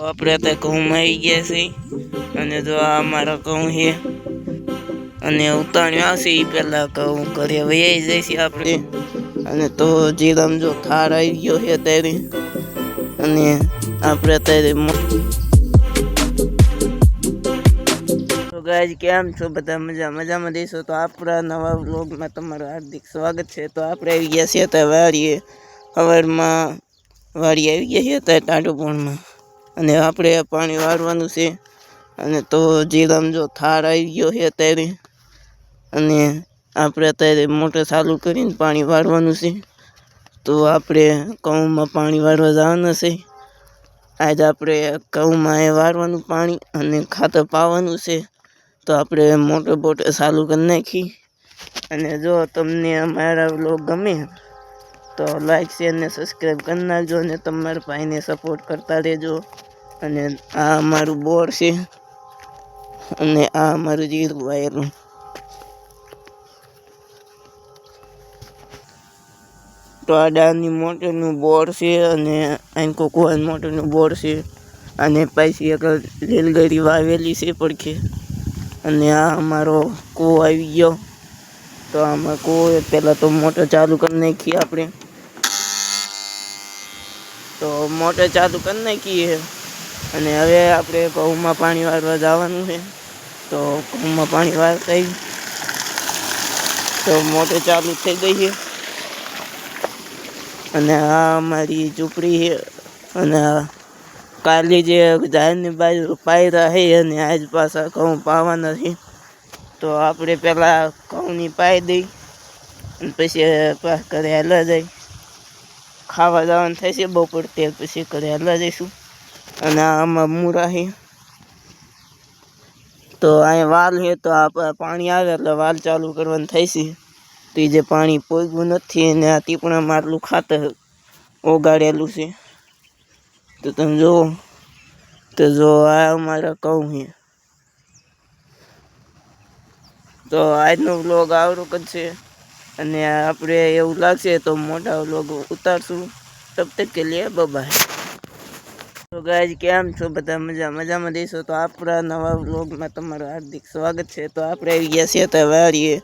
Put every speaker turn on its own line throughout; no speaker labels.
આપણે અત્યારે ઘઉંમાં આવી ગયા છે. અને જો આ અમારા ઘઉં છે. અને ઉતાણ્યો આવશે એ પહેલાં ઘઉં ઘરે વૈયાઈ જાય આપણે. અને તો જીરામ જો થાર આવી ગયો છે અત્યારે. અને આપણે અત્યારે તો ગાય કેમ છો? બધા મજા મજામાં દેશો? તો આપણા નવા વ્લોગમાં તમારું હાર્દિક સ્વાગત છે. તો આપણે આવી ગયા છીએ અત્યારે વાડીએ. સવારમાં વાડી આવી ગયા છીએ અત્યારે ટાટુપણમાં અને આપણે પાણી વાળવાનું છે. અને તો જીરામ જો થાર આવી ગયો છે અત્યારે. અને આપણે અત્યારે મોટર ચાલુ કરીને પાણી વાળવાનું છે. તો આપણે ઘઉંમાં પાણી વાળવા જવાના છે. આજ આપણે ઘઉંમાં એ વાળવાનું પાણી અને ખાતર પાવાનું છે. તો આપણે મોટર બોટર ચાલુ કરી નાખી. અને જો તમને અમારા બ્લોગ ગમે, તો લાઈક, શેર ને સબસ્ક્રાઈબ કરી નાખજો અને તમારા ભાઈને સપોર્ટ કરતા રહેજો. અને આ અમારું બોર છે અને આ અમારું જીરું વાયરનું તો આ ડાની મોટરનું બોર છે અને અહીં કોકવાન મોટરનું બોર છે અને પાછી એક રેલગાડી વાવેલી છે પડખે. અને આ અમારો કૂવો આવી ગયો. તો આમાં કૂવો પહેલાં તો મોટર ચાલુ કરી નાખીએ આપણે. તો મોટર ચાલુ કરી નાખીએ. અને હવે આપણે ઘઉંમાં પાણી વાળવા જવાનું છે. તો ઘઉંમાં પાણી વાળતા તો મોટર ચાલુ થઈ ગઈ છે. અને આ અમારી ઝૂંપડી છે. અને કાલે જે ઝાડની બાજુ પાયરા છે અને આજ પાછા ઘઉં પાવાના છે. તો આપણે પહેલાં ઘઉંની પાઈ દઈ અને પછી ઘરે હેલા જાય ખાવા જવાનું થશે બપોર તે પછી ઘરે હેલા જઈશું. અને આમાં મૂરા છે તો અહીંયા વાલ છે તો આ પાણી આવે એટલે વાલ ચાલુ કરવાનું થશે તો એ જે પાણી પોગ્યું નથી અને આ ટીપણામાં આટલું ખાતર ઓગાડેલું છે. તો તમે જુઓ. તો જો આ અમારા કહું છે તો આજનો વ્લોગ આવડો કરશે અને આપણે એવું લાગશે તો મોટા વ્લોગ ઉતારશું. તબ તક કે લે બાય તો ગાય કેમ છો? બધા મજા, મજામાં દેશો તો આપણા નવા વ્લોગમાં તમારું હાર્દિક સ્વાગત છે. તો આપણે આવી ગયા છીએ અત્યારે વાડીએ.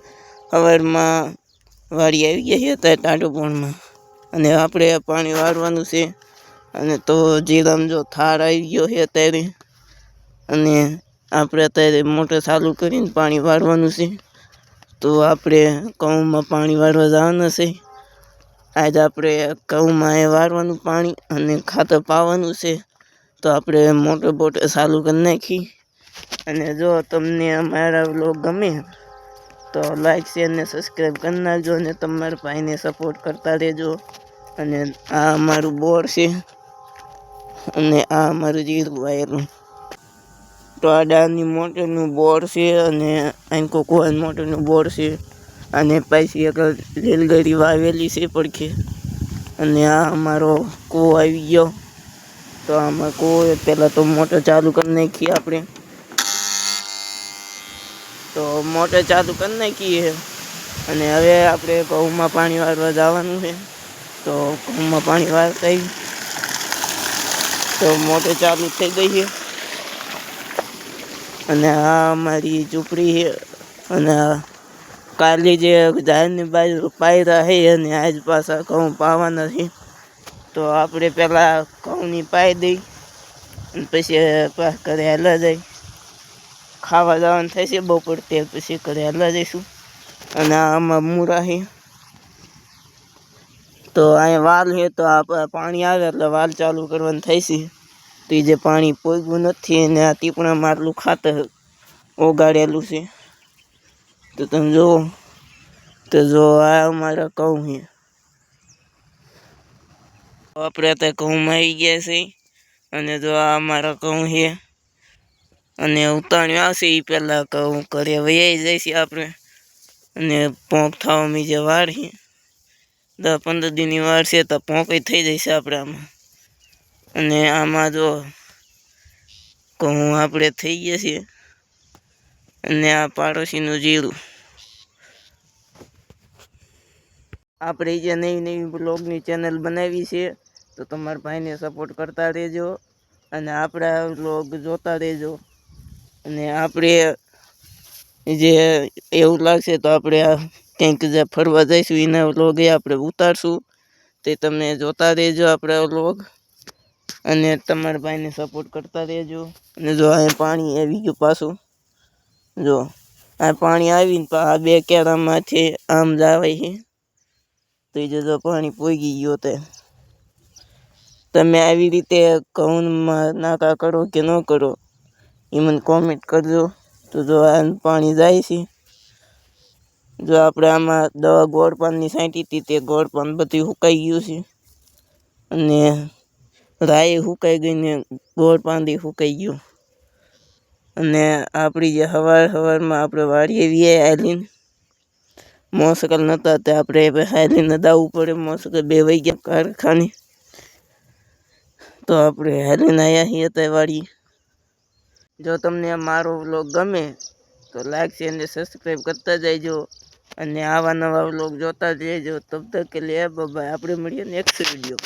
સવારમાં વાડી આવી ગયા છીએ અત્યારે ટાટુપણમાં અને આપણે પાણી વાળવાનું છે. અને તો જીરામ જો થાર આવી ગયો છે અત્યારે. અને આપણે અત્યારે મોટર ચાલુ કરીને પાણી વાળવાનું છે. તો આપણે ઘઉંમાં પાણી વાળવા જવાના છે. આજ આપણે ઘઉંમાં એ વાળવાનું પાણી અને ખાતર પાવાનું છે. તો આપણે મોટર બોટર ચાલુ કરી નાખી. અને જો તમને અમારા વ્લોગ ગમે, તો લાઈક શેર ને સબસ્ક્રાઈબ કરી નાખજો અને તમારા ભાઈને સપોર્ટ કરતા રહેજો. અને આ અમારું બોર છે. અને આ અમારું જીરું વાયરું તો આ ડાની મોટરનું બોર છે અને અહીં કોકવાન મોટરનું બોર છે. અને પાછી એક રેલગાડી વાવેલી છે પડખે. અને આ અમારો કૂવો આવી ગયો. તો આમાં કોઈ પહેલાં તો મોટર ચાલુ કરી નાખીએ આપણે. તો મોટર ચાલુ કરી નાખીએ અને હવે આપણે ઘઉંમાં પાણી વાળવા જવાનું છે. તો ઘઉંમાં પાણી વાળતા તો મોટર ચાલુ થઈ ગઈ છે. અને આ અમારી ઝૂંપડી છે. અને કાલે જે ઝાડની બાજુ પાયરા છે અને આજ પાછા ઘઉં પાવાના છે. તો આપણે પહેલાં ઘઉંની પાઈ દઈ અને પછી ઘરે હેલા જાય ખાવા જવાનું થશે બપોર તે પછી ઘરે હાલા જઈશું. અને આમાં મૂરા છે. તો અહીંયા વાલ છે તો આ પાણી આવે એટલે વાલ ચાલુ કરવાનું થશે તો એ જે પાણી પોગ્યું નથી અને આ ટીપણા મારલું ખાતર ઓગાડેલું છે. તો તમે જુઓ. તો જો આ અમારા કહું છે. આપણે તો ઘઉંમાં ગયા છે. અને જો આ અમારા ઘઉં છે. અને ઉતાણ્યું આવશે એ પહેલાં ઘઉં ઘરે વૈયાઈ છે આપણે. અને પોંક થવામાં જે વાર છે. દસ પંદર દિનની વાર છે તો પોંક થઈ જશે આપણે આમાં. અને આમાં જો ઘઉં આપણે થઈ ગયા છીએ અને આ પાડોશીનું જીરું. આપણે જે નવી નવી બ્લોગની ચેનલ બનાવી છે. તો તમારા ભાઈને સપોર્ટ કરતા રહેજો અને આપણા વ્લોગ જોતા રહેજો. અને આપણે જે એવું લાગશે તો આપણે આ કંઈક જે ફરવા જઈશું, એના વ્લોગ આપણે ઉતારશું. તે તમે જોતા રહેજો આપણા વ્લોગ અને તમારા ભાઈને સપોર્ટ કરતા રહેજો. અને જો અહીં પાણી આવી ગયું પાછું. જો આ પાણી આવીને આ બે કેરામાંથી આમ જાવાય છે. તો એ જો પાણી પોગી ગયો તે. તમે આવી રીતે ઘઉંમાં નાકા કરો કે ન કરો એ મને કોમેન્ટ કરજો. તો જો આ પાણી જાય છે, જો આપણે આમાં દવા ગોળ પાનની સાંટી હતી તે ગોળ પાન બધું સુકાઈ ગયું છે. અને રાઈ સુકાઈ ગઈ ને ગોળ પાંદી સુકાઈ ગયું. અને આપણી જે સવાર સવારમાં આપણે વાડીએ વીએ હાલીને, મોસકલ નહોતા તે આપણે હાલીને દાવવું પડે, મોસકલ બે વહી ગયા કારખાને. તો આપણે હેલીને આવ્યા છીએ તે જો તમને મારો વ્લોગ ગમે, તો લાઈક શેર અને સબસ્ક્રાઈબ કરતા જજો અને આવા નવા વ્લોગ જોતા જજો તબ તક કે લે બાય. આપણે મળીએ નેક્સ્ટ વીડિયો